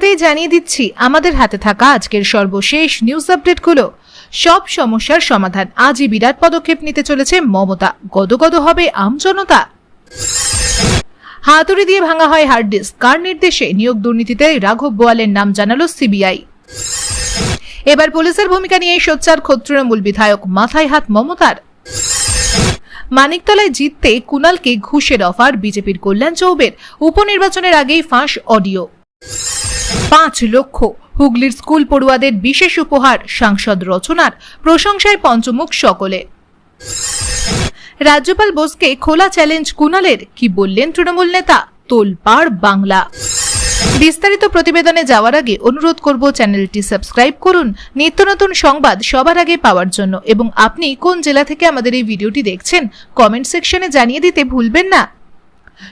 শুরুতেই জানিয়ে দিচ্ছি, আমাদের হাতে থাকা আজকের সর্বশেষ নিউজ আপডেটগুলো সব সমস্যার সমাধান আজই বিরাট পদক্ষেপ নিতে চলেছে মমতা। গদগদ হবে আমজনতা হাতুড়ি দিয়ে ভাঙা হয় হার্ড ডিস্ক কার নির্দেশে নিয়োগ দুর্নীতিতে রাঘব বোয়ালের নাম জানালো সিবিআই। এবার পুলিশের ভূমিকা নিয়ে সোচ্চার খোদ তৃণমূল বিধায়ক মাথায় হাত মমতার। মানিকতলায় জিততে কুনালকে ঘুষের অফার বিজেপির কল্যাণ চৌবের। উপনির্বাচনের আগেই ফাঁস অডিও পাঁচ লক্ষ। হুগলির স্কুল পড়ুয়াদের বিশেষ উপহার, সাংসদ রচনার, প্রশংসায় পঞ্চমুখ সকলে। রাজ্যপাল বোসকে খোলা চ্যালেঞ্জ কুনালের কি বললেন তৃণমূল নেতা? তোলপাড় বাংলা। বিস্তারিত প্রতিবেদনে যাওয়ার আগে অনুরোধ করব চ্যানেলটি সাবস্ক্রাইব করুন। নিত্য নতুন সংবাদ সবার আগে পাওয়ার জন্য। এবং আপনি কোন জেলা থেকে আমাদের এই ভিডিওটি দেখছেন, কমেন্ট সেকশনে জানিয়ে দিতে ভুলবেন না।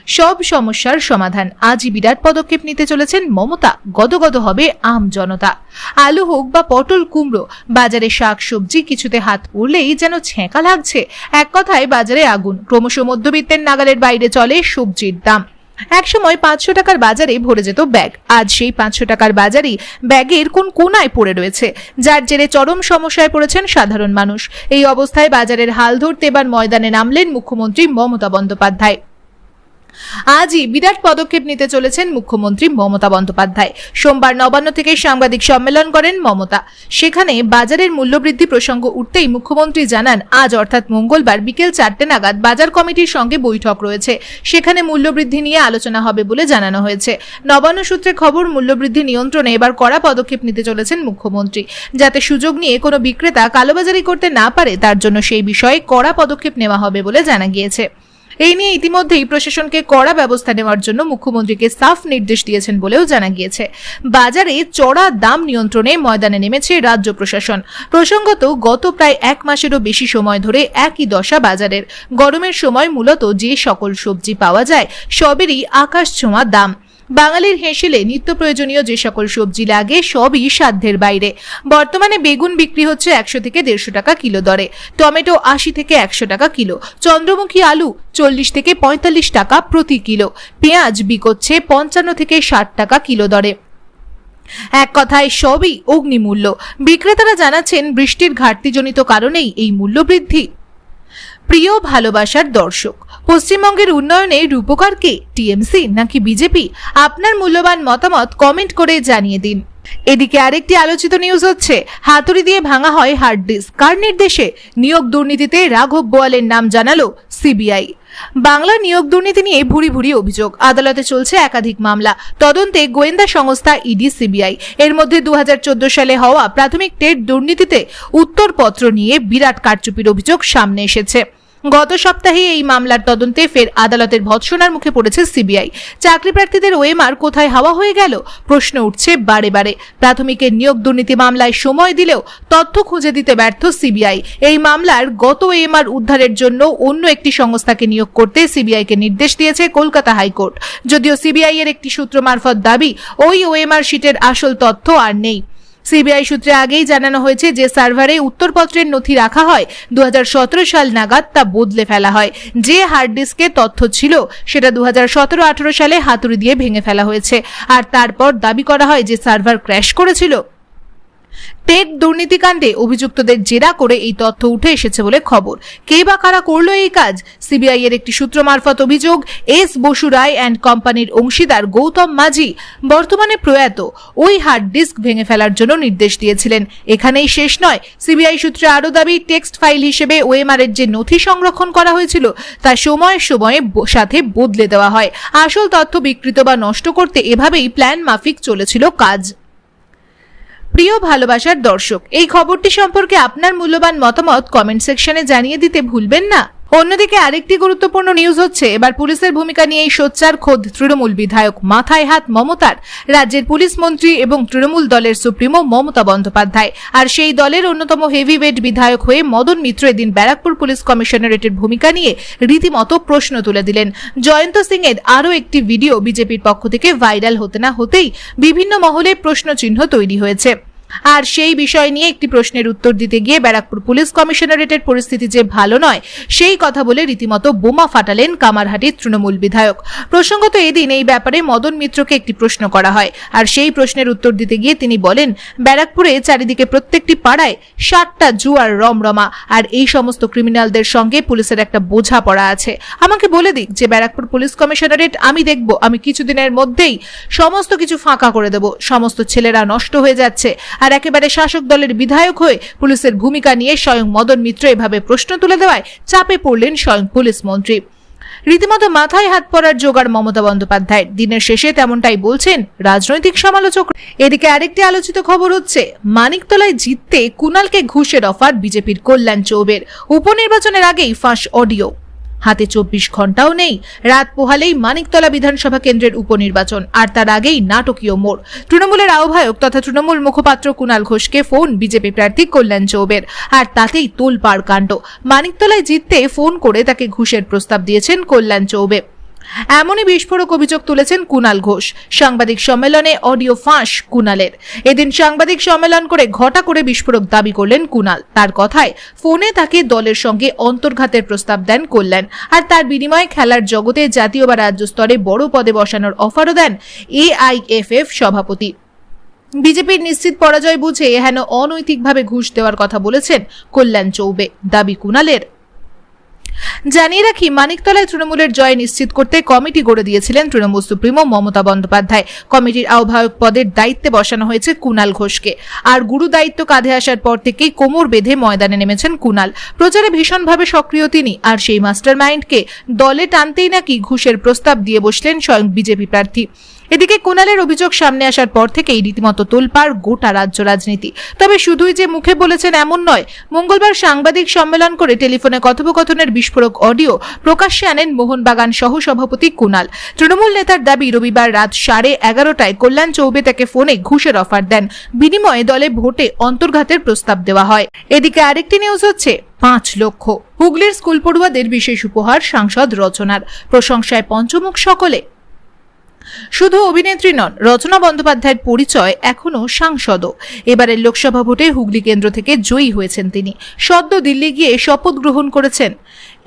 সব সমস্যার সমাধান। আজই বিরাট পদক্ষেপ নিতে চলেছেন মমতা। গদগদ হবে আম জনতা। আলু হোক বা পটল কুমড়ো, বাজারে শাক সবজি কিছুতে হাত পড়লেই যেন ছেঁকা লাগছে। এক কথায় বাজারে আগুন। ক্রমশ মধ্যবিত্তের নাগালের বাইরে চলে সবজির দাম। একসময় পাঁচশো টাকার বাজারে ভরে যেত ব্যাগ। আজ সেই পাঁচশো টাকার বাজারই ব্যাগের কোন কোনায় পড়ে রয়েছে। যার জেরে চরম সমস্যায় পড়েছেন সাধারণ মানুষ। এই অবস্থায় বাজারের হাল ধরতে এবার ময়দানে নামলেন মুখ্যমন্ত্রী মমতা বন্দ্যোপাধ্যায়। আজই বিরাট পদক্ষেপ নিতে চলেছেন মুখ্যমন্ত্রী মমতা বন্দ্যোপাধ্যায়। সোমবার নবান্ন থেকে সাংবাদিক সম্মেলন করেন মমতা। সেখানে বাজারের মূল্যবৃদ্ধি প্রসঙ্গ উঠতেই মুখ্যমন্ত্রী জানান, আজ অর্থাৎ মঙ্গলবার বিকেল চারটে নাগাদ বাজার কমিটির সঙ্গে বৈঠক রয়েছে। সেখানে মূল্যবৃদ্ধি নিয়ে আলোচনা হবে বলে জানানো হয়েছে। নবান্ন সূত্রে খবর, মূল্যবৃদ্ধি নিয়ন্ত্রণে এবার কড়া পদক্ষেপ নিতে চলেছেন মুখ্যমন্ত্রী। যাতে সুযোগ নিয়ে কোনো বিক্রেতা কালোবাজারি করতে না পারে, তার জন্য সেই বিষয়ে কড়া পদক্ষেপ নেওয়া হবে বলে জানা গিয়েছে। এই নিয়ে ইতিমধ্যেই প্রশাসনকে কড়া ব্যবস্থা নেওয়ার জন্য মুখ্যমন্ত্রীকে সাফ নির্দেশ দিয়েছেন বলেও জানা গিয়েছে। বাজারে চড়া দাম নিয়ন্ত্রণে ময়দানে নেমেছে রাজ্য প্রশাসন। প্রসঙ্গত, গত প্রায় এক মাসেরও বেশি সময় ধরে একই দশা বাজারের। গরমের সময় মূলত যে সকল সবজি পাওয়া যায়, সবেরই আকাশ ছোঁয়া দাম। বাঙালির হেসেলে নিত্য প্রয়োজনীয় যে সকল সবজি লাগে, সবই সাধ্যের বাইরে। বর্তমানে বেগুন বিক্রি হচ্ছে একশো থেকে দেড়শো টাকা কিলো দরে, টমেটো আশি থেকে একশো টাকা কিলো, চন্দ্রমুখী আলু চল্লিশ থেকে পঁয়তাল্লিশ টাকা প্রতি কিলো, পেঁয়াজ বিকোচ্ছে পঞ্চান্ন থেকে ষাট টাকা কিলো দরে। এক কথায় সবই অগ্নিমূল্য। বিক্রেতারা জানাচ্ছেন, বৃষ্টির ঘাটতিজনিত কারণেই এই মূল্য বৃদ্ধি। প্রিয় ভালোবাসার দর্শক। পশ্চিমবঙ্গের উন্নয়নে রূপকার কে? টিএমসি নাকি বিজেপি? আপনার মূল্যবান মতামত কমেন্ট করে জানিয়ে দিন। এদিকে আরেকটি আলোচিত নিউজ হচ্ছে, হাতুড়ি দিয়ে ভাঙা হয় হার্ড ডিস্ক কার নির্দেশে? নিয়োগ দুর্নীতিতে রাঘব বোয়ালের নাম জানালো সিবিআই। বাংলা নিয়োগ দুর্নীতি নিয়ে ভুরি ভুরি অভিযোগ। আদালতে চলছে একাধিক মামলা। তদন্তে গোয়েন্দা সংস্থা ইডি সিবিআই। এর মধ্যে দু হাজার চোদ্দ সালে হওয়া প্রাথমিক টেট দুর্নীতিতে উত্তরপত্র নিয়ে বিরাট কারচুপির অভিযোগ সামনে এসেছে। গত সপ্তাহে এই মামলার তদন্তে ফের আদালতের ভৎসনার মুখে পড়েছে সিবিআই। চাকরি প্রার্থীদের ওএমআর কোথায় হাওয়া হয়ে গেল? প্রশ্ন উঠছে বারে বারে। প্রাথমিকের নিয়োগ দুর্নীতি মামলায় সময় দিলেও তথ্য খুঁজে দিতে ব্যর্থ সিবিআই। এই মামলার গত ওএমআর উদ্ধারের জন্য অন্য একটি সংস্থাকে নিয়োগ করতে সিবিআইকে নির্দেশ দিয়েছে কলকাতা হাইকোর্ট। যদিও সিবিআই এর একটি সূত্র মারফত দাবি, ওই ওএমআর শিটের আসল তথ্য আর নেই। সিবিআই সূত্রে আগেই জানানো হয়েছে যে সার্ভারে উত্তরপত্রের নথি রাখা হয় দু হাজার সতেরো সাল নাগাদ তা বদলে ফেলা হয়। যে হার্ড ডিস্কে তথ্য ছিল, সেটা দু হাজার সালে হাতুড়ি দিয়ে ভেঙে ফেলা হয়েছে। আর তারপর দাবি করা হয় যে সার্ভার ক্র্যাশ করেছিল টেট দুর্নীতিকাণ্ডে অভিযুক্তদের জেরা করে এই তথ্য উঠে এসেছে বলে খবর। কে বা কারা করল এই কাজ? সিবিআই এর একটি সূত্র মারফত অভিযোগ, এস বসু রায় অ্যান্ড কোম্পানির অংশীদার গৌতম মাঝি বর্তমানে প্রয়াত। ওই হার্ড ডিস্ক ভেঙে ফেলার জন্য নির্দেশ দিয়েছিলেন। এখানেই শেষ নয়। সিবিআই সূত্রে আরও দাবি, টেক্সট ফাইল হিসেবে ওএমআর এর যে নথি সংরক্ষণ করা হয়েছিল, তা সময়ে সময়ে সাথে বদলে দেওয়া হয়। আসল তথ্য বিকৃত বা নষ্ট করতে এভাবেই প্ল্যান মাফিক চলেছিল কাজ। প্রিয় ভালোবাসার দর্শক, এই খবরটি সম্পর্কে আপনার মূল্যবান মতামত কমেন্ট সেকশনে জানিয়ে দিতে ভুলবেন না। অন্যদিকে আরেকটি গুরুত্বপূর্ণ নিউজ হচ্ছে, এবার পুলিশের ভূমিকা নিয়েই সোচ্চার খোদ তৃণমূল বিধায়ক মাথায় হাত মমতার। রাজ্যের পুলিশ মন্ত্রী এবং তৃণমূল দলের সুপ্রিমো মমতা বন্দ্যোপাধ্যায়। আর সেই দলের অন্যতম হেভিওয়েট বিধায়ক হয়ে মদন মিত্র এদিন ব্যারাকপুর পুলিশ কমিশনারেটের ভূমিকা নিয়ে রীতিমতো প্রশ্ন তুলে দিলেন। জয়ন্ত সিং এর আরও একটি ভিডিও বিজেপির পক্ষ থেকে ভাইরাল হতে না হতেই বিভিন্ন মহলে প্রশ্নচিহ্ন তৈরি হয়েছে। আর সেই বিষয় নিয়ে একটি প্রশ্নের উত্তর দিতে গিয়ে ব্যারাকপুর পুলিশ কমিশনারেটের পরিস্থিতি যে ভালো নয়, সেই কথা বলে রীতিমতো বোমা ফাটালেন কামারহাটির তৃণমূল বিধায়ক। প্রসঙ্গত এদিন এই ব্যাপারে মদন মিত্রকে একটি প্রশ্ন করা হয়, আর সেই প্রশ্নের উত্তর দিতে গিয়ে তিনি বলেন, ব্যারাকপুরে চারিদিকে প্রত্যেকটি পাড়ায় ষাটটা জুয়ার রমরমা, আর এই সমস্ত ক্রিমিনালদের সঙ্গে পুলিশের একটা বোঝা পড়া আছে। আমাকে বলে দিক যে ব্যারাকপুর পুলিশ কমিশনারেট, আমি দেখব, আমি কিছুদিনের মধ্যেই সমস্ত কিছু ফাঁকা করে দেব, সমস্ত ছেলেরা নষ্ট হয়ে যাচ্ছে আর একেবারে শাসক দলের বিধায়ক হয়ে পুলিশের ভূমিকা নিয়ে স্বয়ং মদন মিত্র এভাবে প্রশ্ন তুলে দেওয়ায় চাপে পড়লেন স্বয়ং পুলিশ মন্ত্রী। রীতিমতো মাথায় হাত পড়ার জোগাড় মমতা বন্দ্যোপাধ্যায় দিনের শেষে তেমনটাই বলছেন রাজনৈতিক সমালোচক। এদিকে আরেকটি আলোচিত খবর হচ্ছে, মানিকতলায় জিততে কুনালকে ঘুষের অফার বিজেপির কল্যাণ চৌবের। উপনির্বাচনের আগেই ফাঁস অডিও। হাতে চব্বিশ ঘন্টাও নেই। রাত পোহালেই মানিকতলা বিধানসভা কেন্দ্রের উপনির্বাচন, আর তার আগেই নাটকীয় মোড়। তৃণমূলের আহ্বায়ক তথা তৃণমূল মুখপাত্র কুণাল ঘোষকে ফোন, বিজেপি প্রার্থী কল্যাণ চৌবের, আর তাতেই তোলপাড় কাণ্ড। মানিকতলায় জিততে ফোন করে তাকে ঘুষের প্রস্তাব দিয়েছেন কল্যাণ চৌবে। এমনই বিস্ফোরক অভিযোগ তুলেছেন কুনাল ঘোষ। সাংবাদিক সম্মেলনে অডিও ফাঁস কুনালের। এদিন সাংবাদিক সম্মেলন করে ঘটা করে বিস্ফোরক দাবি করলেন কুনাল। তার কথায় ফোনে তাকে দলের সঙ্গে অন্তর্ঘাতের প্রস্তাব দেন কল্যাণ। আর তার বিনিময়ে খেলার জগতে জাতীয় বা রাজ্য স্তরে বড় পদে বসানোর অফারও দেন এআইএফএফ সভাপতি। বিজেপির নিশ্চিত পরাজয় বুঝে হেন অনৈতিকভাবে ঘুষ দেওয়ার কথা বলেছেন কল্যাণ চৌবে। দাবি কুনালের। জানিয়ে রাখি, মানিকতলায় তৃণমূলের জয় নিশ্চিত করতে কমিটি গড়ে দিয়েছিলেন তৃণমূল সুপ্রিমো মমতা বন্দ্যোপাধ্যায়। কমিটির আহ্বায়ক পদের দায়িত্বে বসানো হয়েছে কুনাল ঘোষকে। আর গুরু দায়িত্ব কাঁধে আসার পর থেকেই কোমর বেঁধে ময়দানে নেমেছেন কুনাল। প্রচারে ভীষণভাবে সক্রিয় তিনি, আর সেই মাস্টার মাইন্ডকে দলে টানতেই নাকি ঘুষের প্রস্তাব দিয়ে বসলেন স্বয়ং বিজেপি প্রার্থী। এদিকে কুণালের অভিযোগ সামনে আসার পর থেকেই রীতিমতো তোলপাড় গোটা রাজ্য রাজনীতি। তবে শুধুই যে মুখে বলেছেন এমন নয়, মঙ্গলবার সাংবাদিক সম্মেলন করে টেলিফোনে কথোপকথনের বিস্ফোরক অডিও প্রকাশ্যে আনেন মোহনবাগান সহ সভাপতি কুণাল। তৃণমূল নেতার দাবি, রবিবার রাত সাড়ে এগারোটায় কল্যাণ চৌবে তাকে ফোনে ঘুষের অফার দেন। বিনিময়ে দলে ভোটে অন্তর্ঘাতের প্রস্তাব দেওয়া হয়। এদিকে আরেকটি নিউজ হচ্ছে, পাঁচ লক্ষ। হুগলির স্কুল পড়ুয়াদের বিশেষ উপহার সাংসদ রচনার। প্রশংসায় পঞ্চমুখ সকলে। শুধু অভিনেত্রী নন, রচনা বন্দ্যোপাধ্যায়ের পরিচয় এখনও সাংসদও। এবারের লোকসভা ভোটে হুগলি কেন্দ্র থেকে জয়ী হয়েছেন তিনি। সদ্য দিল্লি গিয়ে শপথ গ্রহণ করেছেন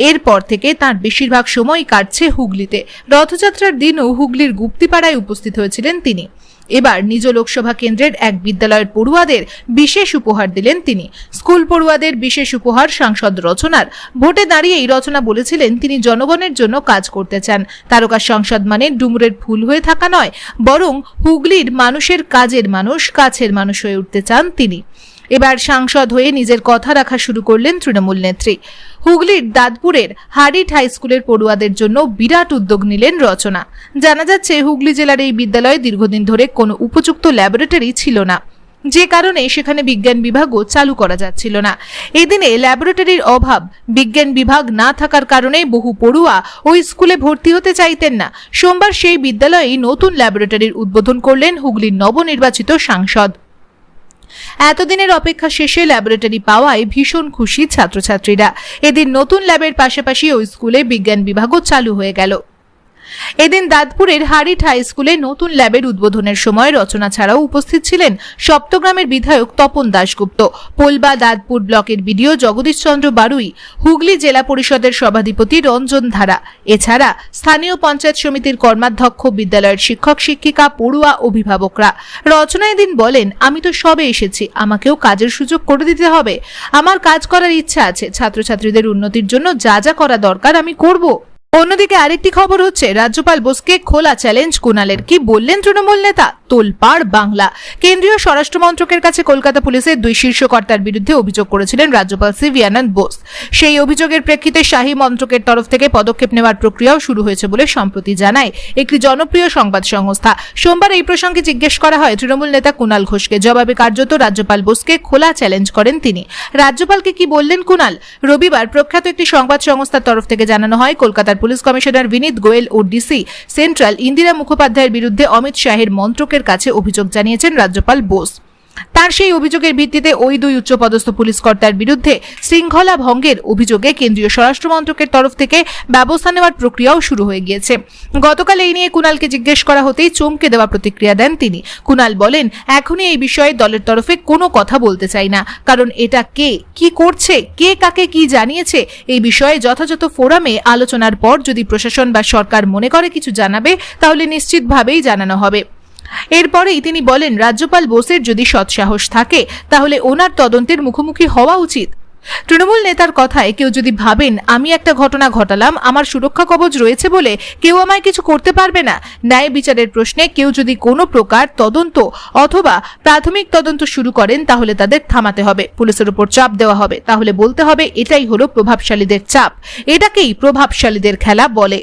এরপর থেকে তার বেশিরভাগ সময় কাটছে হুগলিতে। রথযাত্রার দিনও হুগলির গুপ্তিপাড়ায় উপস্থিত হয়েছিলেন তিনি। এবার নিজ লোকসভা কেন্দ্রের এক বিদ্যালয়ের পড়ুয়াদের বিশেষ উপহার দিলেন তিনি। স্কুল পড়ুয়াদের বিশেষ উপহার সাংসদ রচনার। ভোটে দাঁড়িয়েই রচনা বলেছিলেন, তিনি জনগণের জন্য কাজ করতে চান। তারকা সংসদ মানে ডুমুরের ফুল হয়ে থাকা নয়, বরং হুগলির মানুষের কাজের মানুষ, কাছের মানুষ হয়ে উঠতে চান তিনি। এবার সাংসদ হয়ে নিজের কথা রাখা শুরু করলেন তৃণমূল নেত্রী। হুগলির দাদপুরের হারিট হাই স্কুলের পড়ুয়াদের জন্য বিরাট উদ্যোগ নিলেন রচনা। জানা যাচ্ছে, হুগলি জেলার এই বিদ্যালয়ে দীর্ঘদিন ধরে কোনো উপযুক্ত ল্যাবরেটরি ছিল না। যে কারণে সেখানে বিজ্ঞান বিভাগও চালু করা যাচ্ছিল না। এদিনে ল্যাবরেটরির অভাব, বিজ্ঞান বিভাগ না থাকার কারণে বহু পড়ুয়া ওই স্কুলে ভর্তি হতে চাইতেন না। সোমবার সেই বিদ্যালয়েই নতুন ল্যাবরেটরির উদ্বোধন করলেন হুগলির নবনির্বাচিত সাংসদ। এতদিনের অপেক্ষা শেষে ল্যাবরেটরি পাওয়ায় ভীষণ খুশি ছাত্রছাত্রীরা। এদিন নতুন ল্যাবের পাশাপাশি ওই স্কুলে বিজ্ঞান বিভাগও চালু হয়ে গেল। এদিন দাঁতপুরের হারিট হাই স্কুলে নতুন ল্যাবের উদ্বোধনের সময় রচনা ছাড়াও উপস্থিত ছিলেন সপ্তগ্রামের বিধায়ক তপন দাশগুপ্ত। পোলবা দাঁতপুর ব্লকের বিডিও জগদীশচন্দ্র বারুই, হুগলি জেলা পরিষদের সভাধিপতি রঞ্জন ধারা। এছাড়া স্থানীয় পঞ্চায়েত সমিতির কর্মাধ্যক্ষ বিদ্যালয়ের শিক্ষক শিক্ষিকা পড়ুয়া অভিভাবকরা। রচনা এদিন বলেন, আমি তো সবে এসেছি, আমাকেও কাজের সুযোগ করে দিতে হবে। আমার কাজ করার ইচ্ছা আছে, ছাত্রছাত্রীদের উন্নতির জন্য যা যা করা দরকার আমি করব। অন্যদিকে আরেকটি খবর হচ্ছে, রাজ্যপাল বোসকে খোলা চ্যালেঞ্জ কুণালের। কি বললেন তৃণমূল নেতা? তোলপাড় বাংলা। কেন্দ্রীয় স্বরাষ্ট্র মন্ত্রকের কাছে কলকাতা পুলিশের দুই শীর্ষকর্তার বিরুদ্ধে অভিযোগ করেছিলেন রাজ্যপাল সিভি আনন্দ বোস। সেই অভিযোগের প্রেক্ষিতে শাহী মন্ত্রকের তরফ থেকে পদক্ষেপ নেওয়ার প্রক্রিয়াও শুরু হয়েছে বলে সম্প্রতি জানায় একটি জনপ্রিয় সংবাদ সংস্থা। সোমবার এই প্রসঙ্গে জিজ্ঞেস করা হয় তৃণমূল নেতা কুণাল ঘোষকে। জবাবে কার্যত রাজ্যপাল বোসকে খোলা চ্যালেঞ্জ করেন তিনি। রাজ্যপালকে কি বললেন কুণাল? রবিবার প্রখ্যাত একটি সংবাদ সংস্থার তরফ থেকে জানানো হয়, কলকাতার পুলিশ কমিশনার বিনীত গোয়েল ও ডিসি সেন্ট্রাল ইন্দিরা মুখোপাধ্যায়ের বিরুদ্ধে অমিত শাহের মন্ত্রকের কাছে অভিযোগ জানিয়েছেন রাজ্যপাল বোস। তার সেই অভিযোগের ভিত্তিতে ওই দুই উচ্চপদস্থ পুলিশ কর্তার বিরুদ্ধে শৃঙ্খলা ভঙ্গের অভিযোগে কেন্দ্রীয় স্বরাষ্ট্র মন্ত্রকের তরফ থেকে ব্যবস্থা নেওয়ার প্রক্রিয়াও শুরু হয়ে গিয়েছে। গতকাল এই নিয়ে কুণালকে জিজ্ঞেস করা হতেই চমকে দেওয়া প্রতিক্রিয়া দেন তিনি। কুণাল বলেন, এখনই এই বিষয়ে দলের তরফে কোনো কথা বলতে চাই না। কারণ এটা কে? কি করছে? কে কাকে কি জানিয়েছে? এই বিষয়ে যথাযথ ফোরামে আলোচনার পর যদি প্রশাসন বা সরকার মনে করে কিছু জানাবে, তাহলে নিশ্চিতভাবেই জানানো হবে। এরপরেই তিনি বলেন, রাজ্যপাল বোসের যদি সৎসাহস থাকে, তাহলে ওনার তদন্তের মুখোমুখি হওয়া উচিত। তৃণমূল নেতার কথায় কেউ যদি ভাবেন, আমি একটা ঘটনা ঘটালাম, আমার সুরক্ষা কবচ রয়েছে বলে কেউ আমায় কিছু করতে পারবে না, ন্যায় বিচারের প্রশ্নে কেউ যদি কোনো প্রকার তদন্ত অথবা প্রাথমিক তদন্ত শুরু করেন, তাহলে তাদের থামাতে হবে। পুলিশের উপর চাপ দেওয়া হবে। তাহলে বলতে হবে, এটাই হলো প্রভাবশালীদের চাপ। এটাকেই প্রভাবশালীদের খেলা বলে।